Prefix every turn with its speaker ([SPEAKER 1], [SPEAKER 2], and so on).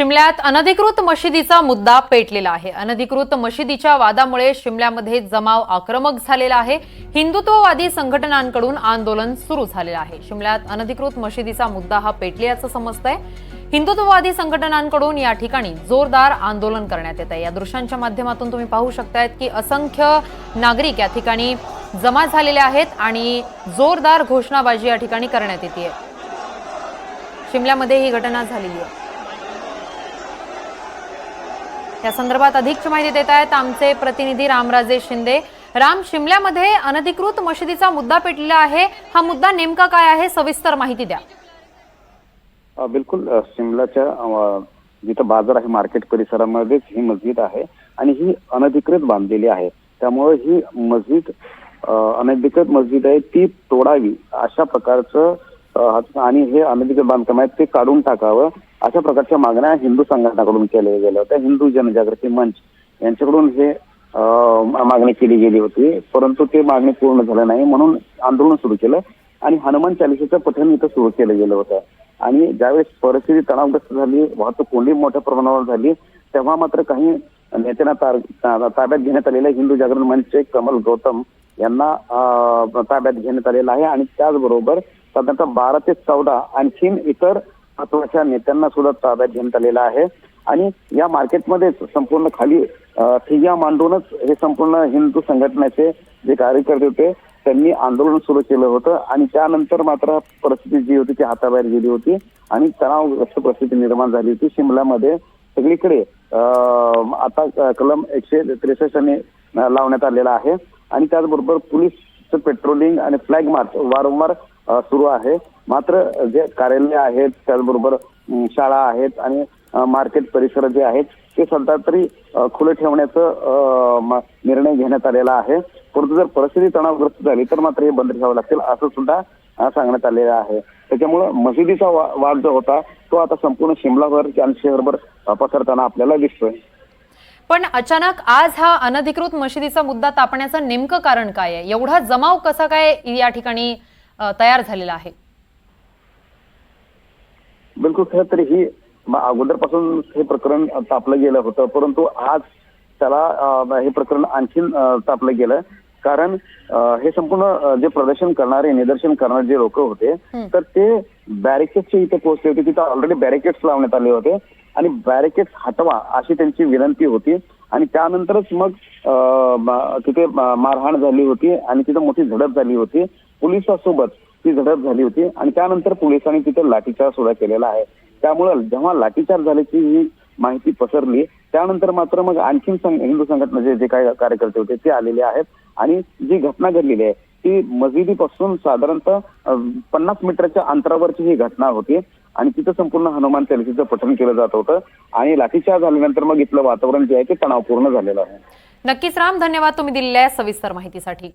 [SPEAKER 1] शिमल्यात अनधिकृत मशिदीचा मुद्दा पेटलेला आहे. अनधिकृत मशिदीच्या वादामुळे शिमल्यामध्ये जमाव आक्रमक झालेला आहे. हिंदुत्ववादी संघटनांकडून आंदोलन सुरू झालेलं आहे. शिमल्यात अनधिकृत मशिदीचा मुद्दा हा पेटल्याचं समजतंय. हिंदुत्ववादी संघटनांकडून या ठिकाणी जोरदार आंदोलन करण्यात येत आहे या दृश्यांच्या माध्यमातून तुम्ही पाहू शकतायत की असंख्य नागरिक या ठिकाणी जमा झालेले आहेत आणि जोरदार घोषणाबाजी या ठिकाणी करण्यात येते शिमल्यामध्ये ही घटना झालेली आहे. या संदर्भात अधिकची माहिती देत आहेत आमचे प्रतिनिधी रामराजे शिंदे. राम शिमल्यामध्ये अनधिकृत मशिदीचा मुद्दा पेटलेला आहे. हा मुद्दा नेमका काय आहे? सविस्तर माहिती द्या.
[SPEAKER 2] बिलकुल शिमल्याच्या शिमलाच्या जिथं बाजार आहे मार्केट परिसरामध्येच ही मस्जिद आहे आणि ही अनधिकृत बांधलेली आहे. त्यामुळे ही मस्जिद अनधिकृत मस्जिद आहे ती तोडावी अशा प्रकारचं आणि हे अनधिकृत बांधकाम आहे ते काढून टाकावं. अशा प्रकारच्या मागण्या हिंदू संघटनाकडून केल्या गेल्या होत्या. हिंदू जनजागृती मंच यांच्याकडून हे मागणी केली गेली होती. परंतु ते मागणी पूर्ण झालं नाही म्हणून आंदोलन सुरू केलं आणि हनुमान चालिसेचं पठण इथं सुरू केलं गेलं होतं. आणि ज्यावेळेस परिस्थिती तणावग्रस्त झाली वाहतूक कोंडी मोठ्या प्रमाणावर झाली तेव्हा मात्र काही नेत्यांना ताब्यात घेण्यात आलेल्या हिंदू जागरण मंचचे कमल गौतम यांना ताब्यात घेण्यात आलेलं आहे आणि त्याचबरोबर साधारणतः बारा ते चौदा आणखीन इतर महत्त्वाच्या नेत्यांना सुद्धा ताब्यात घेण्यात आलेलं आहे. आणि या मार्केटमध्ये संपूर्ण खाली ठिय्या मांडूनच हे संपूर्ण हिंदू संघटनेचे जे कार्यकर्ते होते त्यांनी आंदोलन सुरू केलं होतं. आणि त्यानंतर मात्र परिस्थिती जी होती ती हाताबाहेर गेली होती. आणि तणावग्रस्त परिस्थिती निर्माण झाली होती. शिमल्यामध्ये सगळीकडे आता कलम एकशे त्रेसष्ट लावण्यात आलेला आहे. आणि त्याचबरोबर पोलीस पेट्रोलिंग आणि फ्लॅग मार्च वारंवार सुरू आहे. मात्र जे कार्यालय आहेत त्याचबरोबर शाळा आहेत आणि मार्केट परिसर जे आहेत ते सध्या तरी खुले ठेवण्याचं निर्णय घेण्यात आलेला आहे. परंतु जर परिस्थिती तणावग्रस्त झाली तर मात्र हे बंद ठेवावं लागतील असं सुद्धा सांगण्यात आलेलं आहे. त्याच्यामुळं मशिदीचा वा- वाद जो होता तो आता संपूर्ण शिमलाभर आणि शहरभर पसरताना आपल्याला दिसतोय.
[SPEAKER 1] पण अचानक आज हा अनधिकृत मशिदीचा मुद्दा तापण्याचं नेमकं कारण काय आहे? एवढा जमाव कसा काय या ठिकाणी तयार झालेला आहे.
[SPEAKER 2] बिलकुल खरं तर ही अगोदरपासून हे प्रकरण तापलं गेलं होतं परंतु आज त्याला हे प्रकरण आणखीन अं, तापलं गेलं. कारण हे संपूर्ण जे प्रदर्शन करणारे निदर्शन करणारे जे लोक होते. तर ते बॅरिकेड्सच्या इथे पोहोचले होते तिथं ऑलरेडी बॅरिकेड्स लावण्यात आले होते. आणि बॅरिकेड्स हटवा अशी त्यांची विनंती होती. आणि त्यानंतरच मग तिथे मारहाण झाली होती आणि तिथं मोठी झडप झाली होती. पोलिसासोबत ती झडप झाली होती आणि त्यानंतर पोलिसांनी तिथे लाठीचार सुद्धा केलेला आहे. त्यामुळे जेव्हा लाठीचार झाल्याची ही माहिती पसरली त्यानंतर मात्र मग आणखीन हिंदू संघटनेचे जे काही कार्यकर्ते होते ते आलेले आहेत. आणि जी घटना घडलेली आहे ती मस्जिदीपासून साधारणतः पन्नास मीटरच्या अंतरावरची ही घटना होती. आणि तिथं संपूर्ण हनुमान चालिसेचं पठण केलं जात होतं. आणि लाठीचार झाल्यानंतर मग इथलं वातावरण जे आहे ते तणावपूर्ण झालेलं आहे.
[SPEAKER 1] नक्कीच राम धन्यवाद तुम्ही दिलेल्या सविस्तर माहितीसाठी.